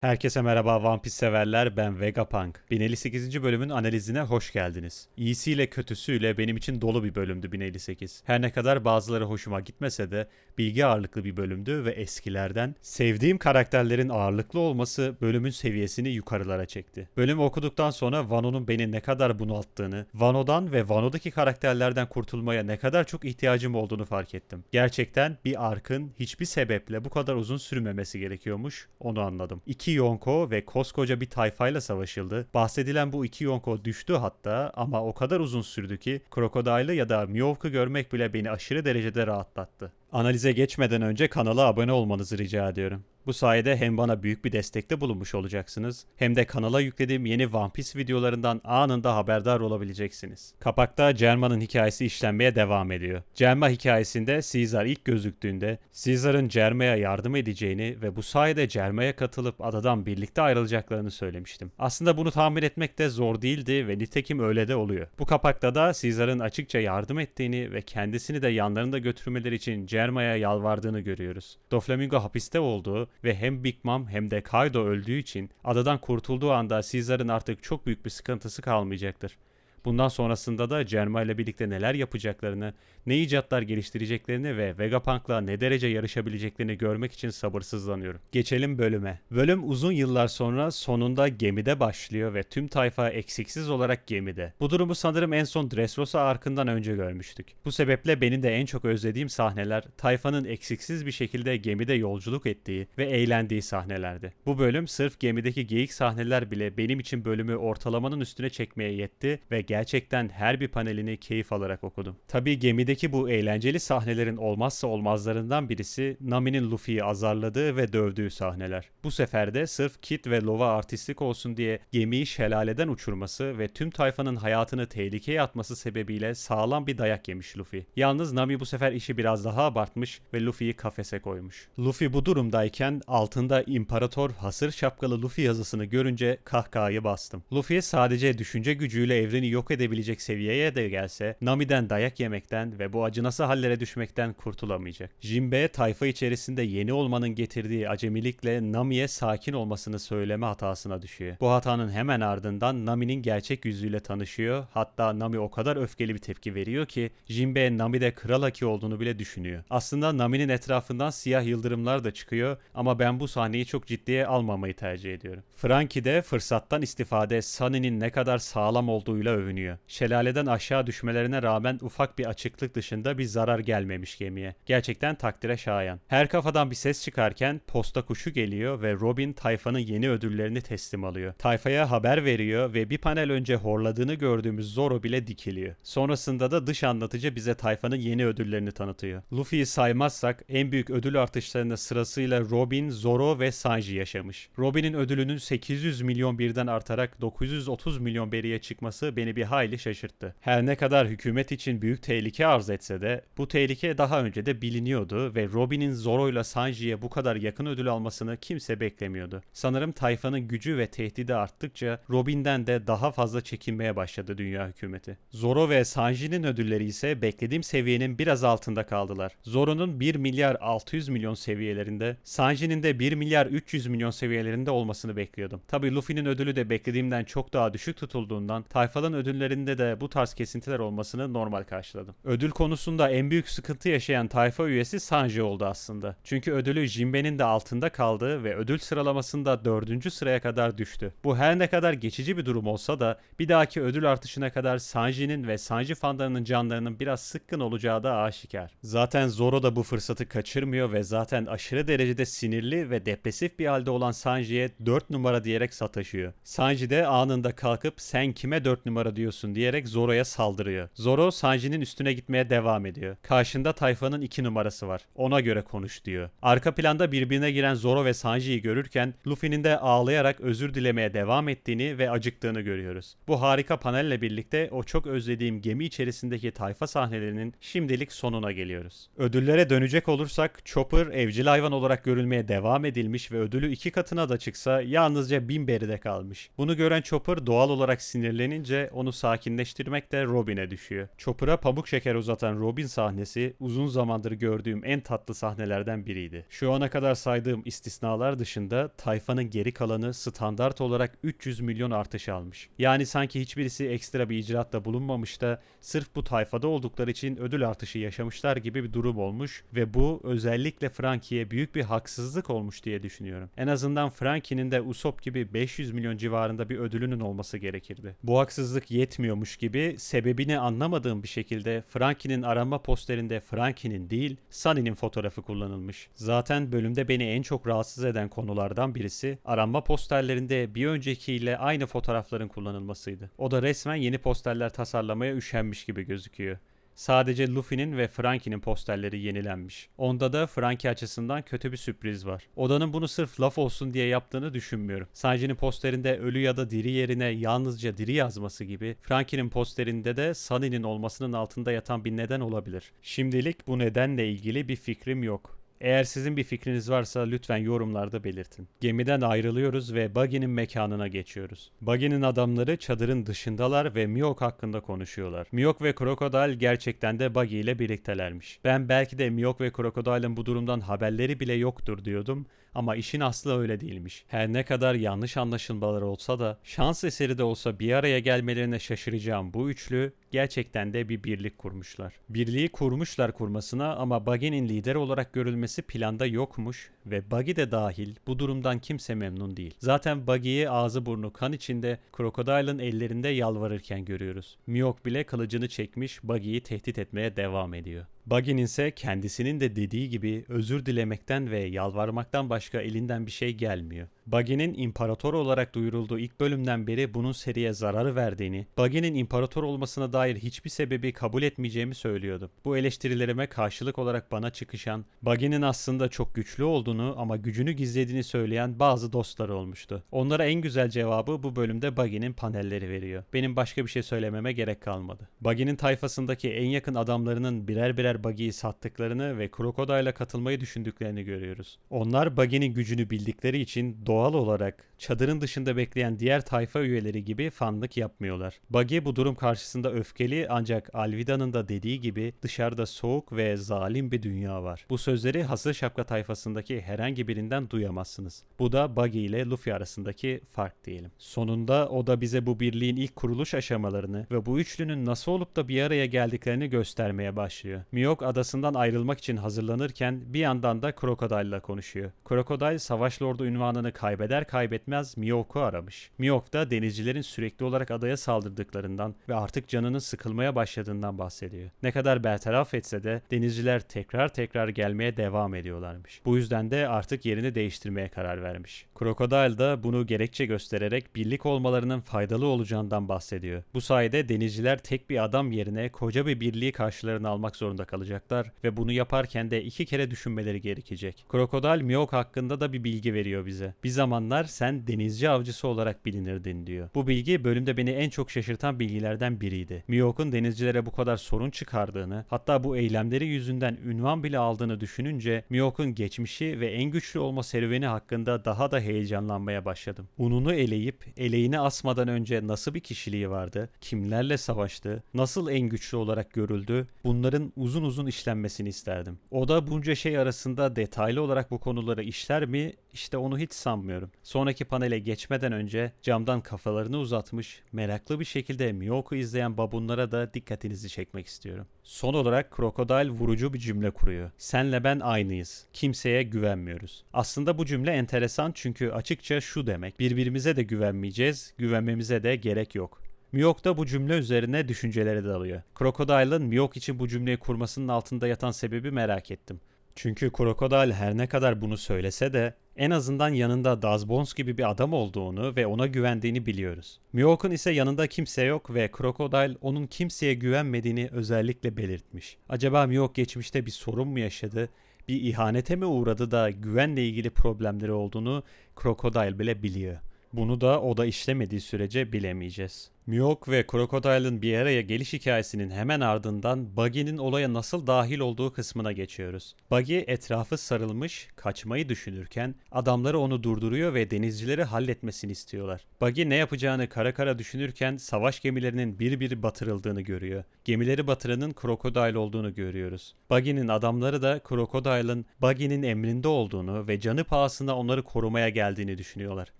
Herkese merhaba One Piece severler ben Vegapunk. 1058. bölümün analizine hoş geldiniz. İyisiyle kötüsüyle benim için dolu bir bölümdü 1058. Her ne kadar bazıları hoşuma gitmese de bilgi ağırlıklı bir bölümdü ve eskilerden sevdiğim karakterlerin ağırlıklı olması bölümün seviyesini yukarılara çekti. Bölümü okuduktan sonra Wano'nun beni ne kadar bunalttığını, Wano'dan ve Wano'daki karakterlerden kurtulmaya ne kadar çok ihtiyacım olduğunu fark ettim. Gerçekten bir arkın hiçbir sebeple bu kadar uzun sürmemesi gerekiyormuş onu anladım. İki Yonko ve koskoca bir tayfayla savaşıldı. Bahsedilen bu iki Yonko düştü hatta ama o kadar uzun sürdü ki Crocodile'ı ya da Miyovk'u görmek bile beni aşırı derecede rahatlattı. Analize geçmeden önce kanala abone olmanızı rica ediyorum. Bu sayede hem bana büyük bir destekte bulunmuş olacaksınız hem de kanala yüklediğim yeni One Piece videolarından anında haberdar olabileceksiniz. Kapakta Cerma'nın hikayesi işlenmeye devam ediyor. Cerma hikayesinde Caesar ilk gözüktüğünde Caesar'ın Cerma'ya yardım edeceğini ve bu sayede Cerma'ya katılıp adadan birlikte ayrılacaklarını söylemiştim. Aslında bunu tahmin etmek de zor değildi ve nitekim öyle de oluyor. Bu kapakta da Caesar'ın açıkça yardım ettiğini ve kendisini de yanlarında götürmeleri için Cerma'ya yalvardığını görüyoruz. Doflamingo hapiste olduğu ve hem Big Mom hem de Kaido öldüğü için adadan kurtulduğu anda Caesar'ın artık çok büyük bir sıkıntısı kalmayacaktır. Bundan sonrasında da Cerma ile birlikte neler yapacaklarını, ne icatlar geliştireceklerini ve Vegapunk'la ne derece yarışabileceklerini görmek için sabırsızlanıyorum. Geçelim bölüme. Bölüm uzun yıllar sonra sonunda gemide başlıyor ve tüm tayfa eksiksiz olarak gemide. Bu durumu sanırım en son Dressrosa arkından önce görmüştük. Bu sebeple benim de en çok özlediğim sahneler tayfanın eksiksiz bir şekilde gemide yolculuk ettiği ve eğlendiği sahnelerdi. Bu bölüm sırf gemideki geyik sahneler bile benim için bölümü ortalamanın üstüne çekmeye yetti ve gerçekten her bir panelini keyif alarak okudum. Tabii gemideki bu eğlenceli sahnelerin olmazsa olmazlarından birisi Nami'nin Luffy'yi azarladığı ve dövdüğü sahneler. Bu sefer de sırf Kid ve Lova artistlik olsun diye gemiyi şelaleden uçurması ve tüm tayfanın hayatını tehlikeye atması sebebiyle sağlam bir dayak yemiş Luffy. Yalnız Nami bu sefer işi biraz daha abartmış ve Luffy'yi kafese koymuş. Luffy bu durumdayken altında İmparator hasır şapkalı Luffy yazısını görünce kahkahayı bastım. Luffy sadece düşünce gücüyle evreni yok edebilecek seviyeye de gelse Nami'den dayak yemekten ve bu acınası hallere düşmekten kurtulamayacak. Jinbe tayfa içerisinde yeni olmanın getirdiği acemilikle Nami'ye sakin olmasını söyleme hatasına düşüyor. Bu hatanın hemen ardından Nami'nin gerçek yüzüyle tanışıyor. Hatta Nami o kadar öfkeli bir tepki veriyor ki Jinbe Nami'de Kral Haki olduğunu bile düşünüyor. Aslında Nami'nin etrafından siyah yıldırımlar da çıkıyor ama ben bu sahneyi çok ciddiye almamayı tercih ediyorum. Frankie de fırsattan istifade Sunny'nin ne kadar sağlam olduğuyla övünüyor. Şelaleden aşağı düşmelerine rağmen ufak bir açıklık dışında bir zarar gelmemiş gemiye. Gerçekten takdire şayan. Her kafadan bir ses çıkarken posta kuşu geliyor ve Robin tayfanın yeni ödüllerini teslim alıyor. Tayfaya haber veriyor ve bir panel önce horladığını gördüğümüz Zoro bile dikiliyor. Sonrasında da dış anlatıcı bize tayfanın yeni ödüllerini tanıtıyor. Luffy'yi saymazsak en büyük ödül artışlarında sırasıyla Robin, Zoro ve Sanji yaşamış. Robin'in ödülünün 800 milyon birden artarak 930 milyon beriye çıkması beni bir hayli şaşırttı. Her ne kadar hükümet için büyük tehlike arz etse de bu tehlike daha önce de biliniyordu ve Robin'in Zoro ile Sanji'ye bu kadar yakın ödül almasını kimse beklemiyordu. Sanırım tayfanın gücü ve tehdidi arttıkça Robin'den de daha fazla çekinmeye başladı dünya hükümeti. Zoro ve Sanji'nin ödülleri ise beklediğim seviyenin biraz altında kaldılar. Zoro'nun 1 milyar 600 milyon seviyelerinde, Sanji'nin de 1 milyar 300 milyon seviyelerinde olmasını bekliyordum. Tabi Luffy'nin ödülü de beklediğimden çok daha düşük tutulduğundan tayfanın ödüllerinde de bu tarz kesintiler olmasını normal karşıladım. Ödül konusunda en büyük sıkıntı yaşayan tayfa üyesi Sanji oldu aslında. Çünkü ödülü Jinbe'nin de altında kaldı ve ödül sıralamasında 4. sıraya kadar düştü. Bu her ne kadar geçici bir durum olsa da bir dahaki ödül artışına kadar Sanji'nin ve Sanji fanlarının canlarının biraz sıkkın olacağı da aşikar. Zaten Zoro da bu fırsatı kaçırmıyor ve zaten aşırı derecede sinirli ve depresif bir halde olan Sanji'ye 4 numara diyerek sataşıyor. Sanji de anında kalkıp sen kime 4 numara diyorsun diyerek Zoro'ya saldırıyor. Zoro Sanji'nin üstüne gitmeye devam ediyor. Karşında tayfanın 2 numarası var. Ona göre konuş diyor. Arka planda birbirine giren Zoro ve Sanji'yi görürken Luffy'nin de ağlayarak özür dilemeye devam ettiğini ve acıktığını görüyoruz. Bu harika panelle birlikte o çok özlediğim gemi içerisindeki tayfa sahnelerinin şimdilik sonuna geliyoruz. Ödüllere dönecek olursak Chopper evcil hayvan olarak görülmeye devam edilmiş ve ödülü iki katına da çıksa yalnızca bin beride kalmış. Bunu gören Chopper doğal olarak sinirlenince onu sakinleştirmek de Robin'e düşüyor. Chopper'a pamuk şeker uzatan Robin sahnesi uzun zamandır gördüğüm en tatlı sahnelerden biriydi. Şu ana kadar saydığım istisnalar dışında tayfanın geri kalanı standart olarak 300 milyon artış almış. Yani sanki hiçbirisi ekstra bir icraatta bulunmamış da sırf bu tayfada oldukları için ödül artışı yaşamışlar gibi bir durum olmuş ve bu özellikle Frankie'ye büyük bir haksızlık olmuş diye düşünüyorum. En azından Frankie'nin de Usopp gibi 500 milyon civarında bir ödülünün olması gerekirdi. Bu haksızlık yetmiyormuş gibi sebebini anlamadığım bir şekilde Frankie'nin arama posterinde Frankie'nin değil Sunny'nin fotoğrafı kullanılmış. Zaten bölümde beni en çok rahatsız eden konulardan birisi arama posterlerinde bir öncekiyle aynı fotoğrafların kullanılmasıydı. O da resmen yeni posterler tasarlamaya üşenmiş gibi gözüküyor. Sadece Luffy'nin ve Frankie'nin posterleri yenilenmiş. Onda da Frankie açısından kötü bir sürpriz var. Odanın bunu sırf laf olsun diye yaptığını düşünmüyorum. Sanji'nin posterinde ölü ya da diri yerine yalnızca diri yazması gibi Frankie'nin posterinde de Sunny'nin olmasının altında yatan bir neden olabilir. Şimdilik bu nedenle ilgili bir fikrim yok. Eğer sizin bir fikriniz varsa lütfen yorumlarda belirtin. Gemiden ayrılıyoruz ve Buggy'nin mekanına geçiyoruz. Buggy'nin adamları çadırın dışındalar ve Miyok hakkında konuşuyorlar. Miyok ve Crocodile gerçekten de Buggy ile birliktelermiş. Ben belki de Miyok ve Crocodile'ın bu durumdan haberleri bile yoktur diyordum ama işin aslı öyle değilmiş. Her ne kadar yanlış anlaşılmalar olsa da şans eseri de olsa bir araya gelmelerine şaşıracağım bu üçlü gerçekten de bir birlik kurmuşlar. Birliği kurmuşlar kurmasına ama Buggy'nin lider olarak görülmesi planda yokmuş ve Buggy de dahil bu durumdan kimse memnun değil. Zaten Buggy'yi ağzı burnu kan içinde Crocodile'ın ellerinde yalvarırken görüyoruz. Miyok bile kılıcını çekmiş Buggy'yi tehdit etmeye devam ediyor. Buggy'nin ise kendisinin de dediği gibi özür dilemekten ve yalvarmaktan başka elinden bir şey gelmiyor. Buggy'nin imparator olarak duyurulduğu ilk bölümden beri bunun seriye zarar verdiğini, Buggy'nin imparator olmasına dair hiçbir sebebi kabul etmeyeceğimi söylüyordum. Bu eleştirilerime karşılık olarak bana çıkışan, Buggy'nin aslında çok güçlü olduğunu ama gücünü gizlediğini söyleyen bazı dostları olmuştu. Onlara en güzel cevabı bu bölümde Buggy'nin panelleri veriyor. Benim başka bir şey söylememe gerek kalmadı. Buggy'nin tayfasındaki en yakın adamlarının birer birer Buggy'yi sattıklarını ve Crocodile'a katılmayı düşündüklerini görüyoruz. Onlar Buggy'nin gücünü bildikleri için doğal olarak çadırın dışında bekleyen diğer tayfa üyeleri gibi fanlık yapmıyorlar. Buggy bu durum karşısında öfkeli ancak Alvida'nın da dediği gibi dışarıda soğuk ve zalim bir dünya var. Bu sözleri Hasır Şapka tayfasındaki herhangi birinden duyamazsınız. Bu da Buggy ile Luffy arasındaki fark diyelim. Sonunda o da bize bu birliğin ilk kuruluş aşamalarını ve bu üçlünün nasıl olup da bir araya geldiklerini göstermeye başlıyor. Miyok adasından ayrılmak için hazırlanırken bir yandan da Crocodile ile konuşuyor. Crocodile Savaş Lordu ünvanını kaybeder kaybetmez Miyok'u aramış. Miyok da denizcilerin sürekli olarak adaya saldırdıklarından ve artık canının sıkılmaya başladığından bahsediyor. Ne kadar bertaraf etse de denizciler tekrar tekrar gelmeye devam ediyorlarmış. Bu yüzden de artık yerini değiştirmeye karar vermiş. Crocodile da bunu gerekçe göstererek birlik olmalarının faydalı olacağından bahsediyor. Bu sayede denizciler tek bir adam yerine koca bir birliği karşılarına almak zorunda kalacaklar ve bunu yaparken de iki kere düşünmeleri gerekecek. Crocodile Miyok hakkında da bir bilgi veriyor bize. Bir zamanlar sen denizci avcısı olarak bilinirdin diyor. Bu bilgi bölümde beni en çok şaşırtan bilgilerden biriydi. Miyok'un denizcilere bu kadar sorun çıkardığını, hatta bu eylemleri yüzünden ünvan bile aldığını düşününce Miyok'un geçmişi ve en güçlü olma serüveni hakkında daha da heyecanlanmaya başladım. Ununu eleyip eleğini asmadan önce nasıl bir kişiliği vardı, kimlerle savaştı, nasıl en güçlü olarak görüldü, bunların uzun uzun işlenmesini isterdim. O da bunca şey arasında detaylı olarak bu konuları işler mi? İşte onu hiç sanmıyorum. Sonraki panele geçmeden önce camdan kafalarını uzatmış, meraklı bir şekilde Miyoko izleyen babunlara da dikkatinizi çekmek istiyorum. Son olarak Crocodile vurucu bir cümle kuruyor. Senle ben aynıyız. Kimseye güvenmiyoruz. Aslında bu cümle enteresan çünkü açıkça şu demek. Birbirimize de güvenmeyeceğiz, güvenmemize de gerek yok. Miyok da bu cümle üzerine düşüncelere dalıyor. Crocodile'ın Miyok için bu cümleyi kurmasının altında yatan sebebi merak ettim. Çünkü Crocodile her ne kadar bunu söylese de en azından yanında Dazbones gibi bir adam olduğunu ve ona güvendiğini biliyoruz. Miyok'un ise yanında kimse yok ve Crocodile onun kimseye güvenmediğini özellikle belirtmiş. Acaba Miyok geçmişte bir sorun mu yaşadı? Bir ihanete mi uğradı da güvenle ilgili problemleri olduğunu Crocodile bile biliyor. Bunu da o da işlemediği sürece bilemeyeceğiz. Mihawk ve Crocodile'ın bir araya geliş hikayesinin hemen ardından Buggy'nin olaya nasıl dahil olduğu kısmına geçiyoruz. Buggy etrafı sarılmış, kaçmayı düşünürken adamları onu durduruyor ve denizcileri halletmesini istiyorlar. Buggy ne yapacağını kara kara düşünürken savaş gemilerinin bir bir batırıldığını görüyor. Gemileri batıranın Crocodile olduğunu görüyoruz. Buggy'nin adamları da Crocodile'ın Buggy'nin emrinde olduğunu ve canı pahasına onları korumaya geldiğini düşünüyorlar.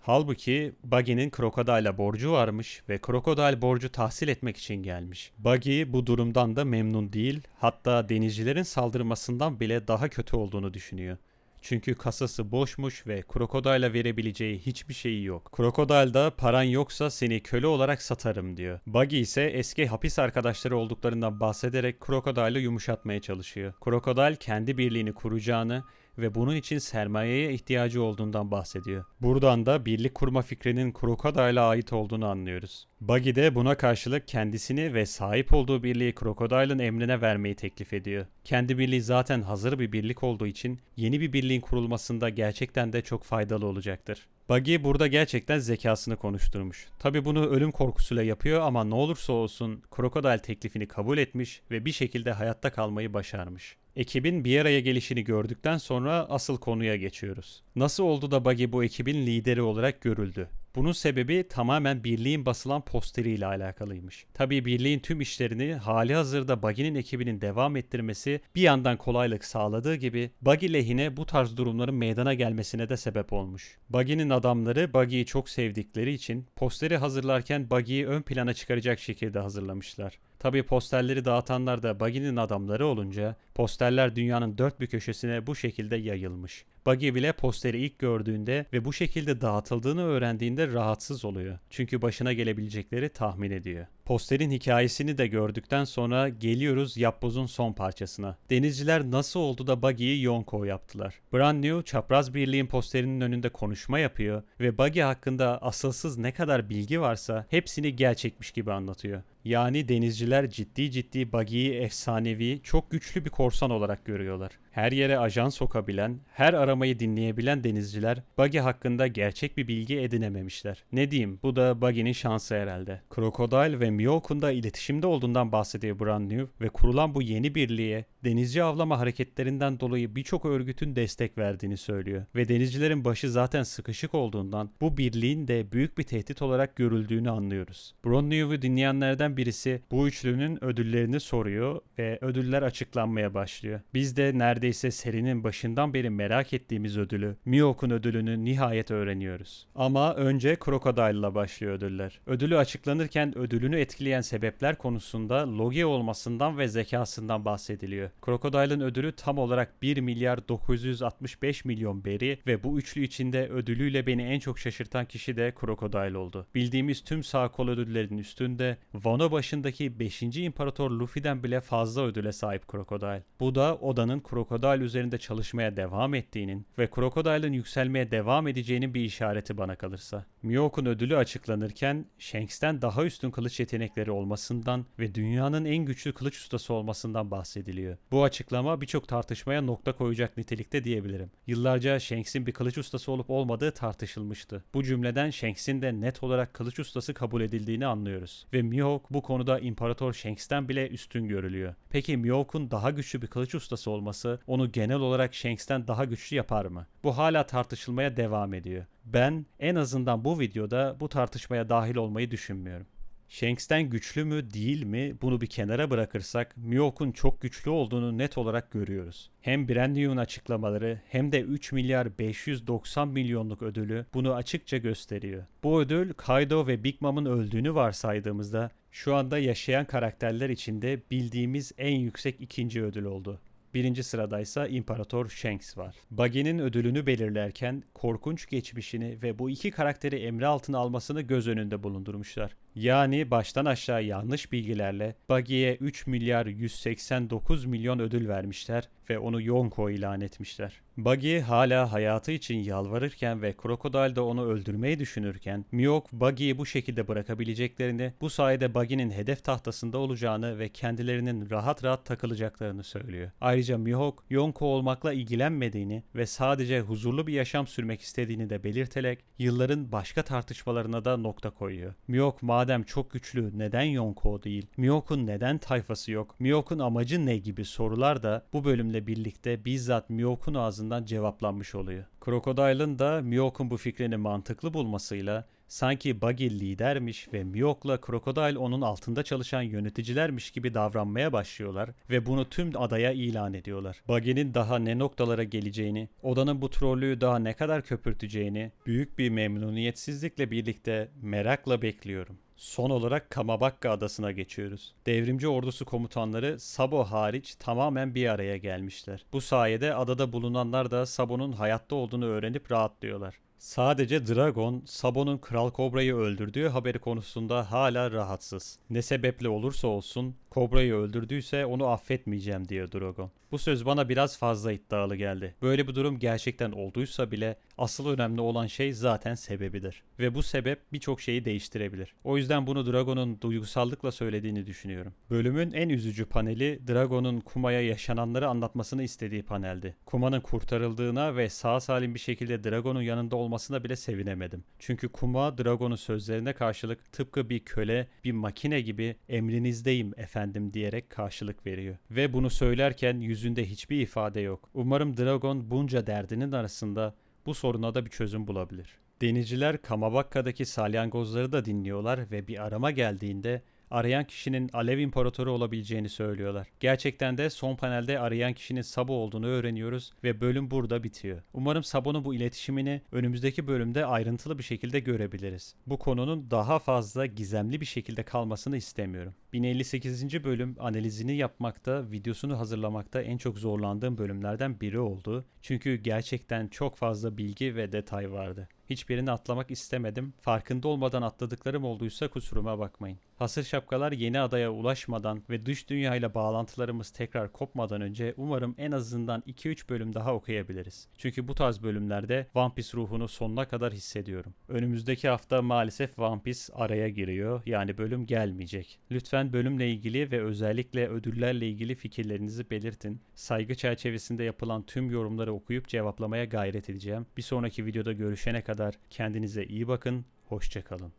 Halbuki Buggy'nin Crocodile'a borcu varmış ve Crocodile borcu tahsil etmek için gelmiş. Buggy bu durumdan da memnun değil, hatta denizcilerin saldırmasından bile daha kötü olduğunu düşünüyor. Çünkü kasası boşmuş ve Crocodile'a verebileceği hiçbir şeyi yok. Crocodile da paran yoksa seni köle olarak satarım diyor. Buggy ise eski hapis arkadaşları olduklarından bahsederek Crocodile'ı yumuşatmaya çalışıyor. Crocodile kendi birliğini kuracağını ve bunun için sermayeye ihtiyacı olduğundan bahsediyor. Buradan da birlik kurma fikrinin Crocodile'a ait olduğunu anlıyoruz. Buggy de buna karşılık kendisini ve sahip olduğu birliği Crocodile'ın emrine vermeyi teklif ediyor. Kendi birliği zaten hazır bir birlik olduğu için yeni bir birliğin kurulmasında gerçekten de çok faydalı olacaktır. Buggy burada gerçekten zekasını konuşturmuş. Tabi bunu ölüm korkusuyla yapıyor ama ne olursa olsun Crocodile teklifini kabul etmiş ve bir şekilde hayatta kalmayı başarmış. Ekibin bir araya gelişini gördükten sonra asıl konuya geçiyoruz. Nasıl oldu da Buggy bu ekibin lideri olarak görüldü? Bunun sebebi tamamen birliğin basılan posteriyle alakalıymış. Tabii birliğin tüm işlerini hali hazırda Buggy'nin ekibinin devam ettirmesi bir yandan kolaylık sağladığı gibi Buggy lehine bu tarz durumların meydana gelmesine de sebep olmuş. Buggy'nin adamları Buggy'yi çok sevdikleri için posteri hazırlarken Buggy'yi ön plana çıkaracak şekilde hazırlamışlar. Tabii posterleri dağıtanlar da Buggy'nin adamları olunca posterler dünyanın dört bir köşesine bu şekilde yayılmış. Buggy bile posteri ilk gördüğünde ve bu şekilde dağıtıldığını öğrendiğinde rahatsız oluyor. Çünkü başına gelebilecekleri tahmin ediyor. Posterin hikayesini de gördükten sonra geliyoruz Yapboz'un son parçasına. Denizciler nasıl oldu da Buggy'yi Yonko yaptılar. Brand New çapraz birliğin posterinin önünde konuşma yapıyor ve Buggy hakkında asılsız ne kadar bilgi varsa hepsini gerçekmiş gibi anlatıyor. Yani denizciler ciddi ciddi Buggy'yi efsanevi, çok güçlü bir korsan olarak görüyorlar. Her yere ajan sokabilen, her aramayı dinleyebilen denizciler Buggy hakkında gerçek bir bilgi edinememişler. Ne diyeyim bu da Buggy'nin şansı herhalde. Crocodile ve Miyokun da iletişimde olduğundan bahsediyor Brand ve kurulan bu yeni birliğe denizci avlama hareketlerinden dolayı birçok örgütün destek verdiğini söylüyor. Ve denizcilerin başı zaten sıkışık olduğundan bu birliğin de büyük bir tehdit olarak görüldüğünü anlıyoruz. Brand dinleyenlerden birisi bu üçlünün ödüllerini soruyor ve ödüller açıklanmaya başlıyor. Biz de neredeyse serinin başından beri merak ettiğimiz ödülü, Miyok'un ödülünü nihayet öğreniyoruz. Ama önce Crocodile'la başlıyor ödüller. Ödülü açıklanırken ödülünü etkileyen sebepler konusunda logi olmasından ve zekasından bahsediliyor. Crocodile'ın ödülü tam olarak 1 milyar 965 milyon beri ve bu üçlü içinde ödülüyle beni en çok şaşırtan kişi de Crocodile oldu. Bildiğimiz tüm sağ kol ödüllerinin üstünde Wano başındaki 5. İmparator Luffy'den bile fazla ödüle sahip Crocodile. Bu da Oda'nın Crocodile üzerinde çalışmaya devam ettiğinin ve Crocodile'ın yükselmeye devam edeceğinin bir işareti bana kalırsa. Miyok'un ödülü açıklanırken Shanks'ten daha üstün kılıç yetenekleri olmasından ve dünyanın en güçlü kılıç ustası olmasından bahsediliyor. Bu açıklama birçok tartışmaya nokta koyacak nitelikte diyebilirim. Yıllarca Shanks'in bir kılıç ustası olup olmadığı tartışılmıştı. Bu cümleden Shanks'in de net olarak kılıç ustası kabul edildiğini anlıyoruz. Ve Mihawk bu konuda İmparator Shanks'ten bile üstün görülüyor. Peki Mihawk'un daha güçlü bir kılıç ustası olması onu genel olarak Shanks'ten daha güçlü yapar mı? Bu hala tartışılmaya devam ediyor. Ben en azından bu videoda bu tartışmaya dahil olmayı düşünmüyorum. Shanks'ten güçlü mü değil mi bunu bir kenara bırakırsak Mihawk'un çok güçlü olduğunu net olarak görüyoruz. Hem Brand açıklamaları hem de 3 milyar 590 milyonluk ödülü bunu açıkça gösteriyor. Bu ödül Kaido ve Big Mom'un öldüğünü varsaydığımızda şu anda yaşayan karakterler içinde bildiğimiz en yüksek ikinci ödül oldu. Birinci sıradaysa İmparator Shanks var. Buggy'nin ödülünü belirlerken korkunç geçmişini ve bu iki karakteri emri altına almasını göz önünde bulundurmuşlar. Yani baştan aşağı yanlış bilgilerle Buggy'ye 3 milyar 189 milyon ödül vermişler ve onu Yonko ilan etmişler. Buggy hala hayatı için yalvarırken ve Crocodile de onu öldürmeyi düşünürken Mihawk Buggy'yi bu şekilde bırakabileceklerini, bu sayede Buggy'nin hedef tahtasında olacağını ve kendilerinin rahat rahat takılacaklarını söylüyor. Ayrıca Mihawk Yonko olmakla ilgilenmediğini ve sadece huzurlu bir yaşam sürmek istediğini de belirterek yılların başka tartışmalarına da nokta koyuyor. Mihawk madem çok güçlü neden Yonko değil? Mihawk'un neden tayfası yok? Mihawk'un amacı ne gibi sorular da bu bölümle birlikte bizzat Mihawk'un ağzından cevaplanmış oluyor. Crocodile'ın da Mihawk'un bu fikrini mantıklı bulmasıyla sanki Buggy lidermiş ve Mihawk'la Crocodile onun altında çalışan yöneticilermiş gibi davranmaya başlıyorlar ve bunu tüm adaya ilan ediyorlar. Buggy'nin daha ne noktalara geleceğini, odanın bu trollüğü daha ne kadar köpürteceğini büyük bir memnuniyetsizlikle birlikte merakla bekliyorum. Son olarak Kamabakka adasına geçiyoruz. Devrimci ordusu komutanları Sabo hariç tamamen bir araya gelmişler. Bu sayede adada bulunanlar da Sabo'nun hayatta olduğunu öğrenip rahatlıyorlar. Sadece Dragon, Sabo'nun Kral Kobra'yı öldürdüğü haberi konusunda hala rahatsız. Ne sebeple olursa olsun Kobra'yı öldürdüyse onu affetmeyeceğim diyor Dragon. Bu söz bana biraz fazla iddialı geldi. Böyle bir durum gerçekten olduysa bile asıl önemli olan şey zaten sebebidir. Ve bu sebep birçok şeyi değiştirebilir. O yüzden bunu Dragon'un duygusallıkla söylediğini düşünüyorum. Bölümün en üzücü paneli Dragon'un Kuma'ya yaşananları anlatmasını istediği paneldi. Kuma'nın kurtarıldığına ve sağ salim bir şekilde Dragon'un yanında olmasına bile sevinemedim. Çünkü Kuma Dragon'un sözlerine karşılık tıpkı bir köle, bir makine gibi emrinizdeyim efendim diyerek karşılık veriyor. Ve bunu söylerken yüzünde hiçbir ifade yok. Umarım Dragon bunca derdinin arasında bu soruna da bir çözüm bulabilir. Denizciler Kamabakka'daki salyangozları da dinliyorlar ve bir arama geldiğinde arayan kişinin Alev İmparatoru olabileceğini söylüyorlar. Gerçekten de son panelde arayan kişinin Sabo olduğunu öğreniyoruz ve bölüm burada bitiyor. Umarım Sabo'nun bu iletişimini önümüzdeki bölümde ayrıntılı bir şekilde görebiliriz. Bu konunun daha fazla gizemli bir şekilde kalmasını istemiyorum. 1058. bölüm analizini yapmakta, videosunu hazırlamakta en çok zorlandığım bölümlerden biri oldu. Çünkü gerçekten çok fazla bilgi ve detay vardı. Hiçbirini atlamak istemedim. Farkında olmadan atladıklarım olduysa kusuruma bakmayın. Hasır şapkalar yeni adaya ulaşmadan ve dış dünyayla bağlantılarımız tekrar kopmadan önce umarım en azından 2-3 bölüm daha okuyabiliriz. Çünkü bu tarz bölümlerde One Piece ruhunu sonuna kadar hissediyorum. Önümüzdeki hafta maalesef One Piece araya giriyor. Yani bölüm gelmeyecek. Lütfen bölümle ilgili ve özellikle ödüllerle ilgili fikirlerinizi belirtin. Saygı çerçevesinde yapılan tüm yorumları okuyup cevaplamaya gayret edeceğim. Bir sonraki videoda görüşene kadar kendinize iyi bakın. Hoşçakalın.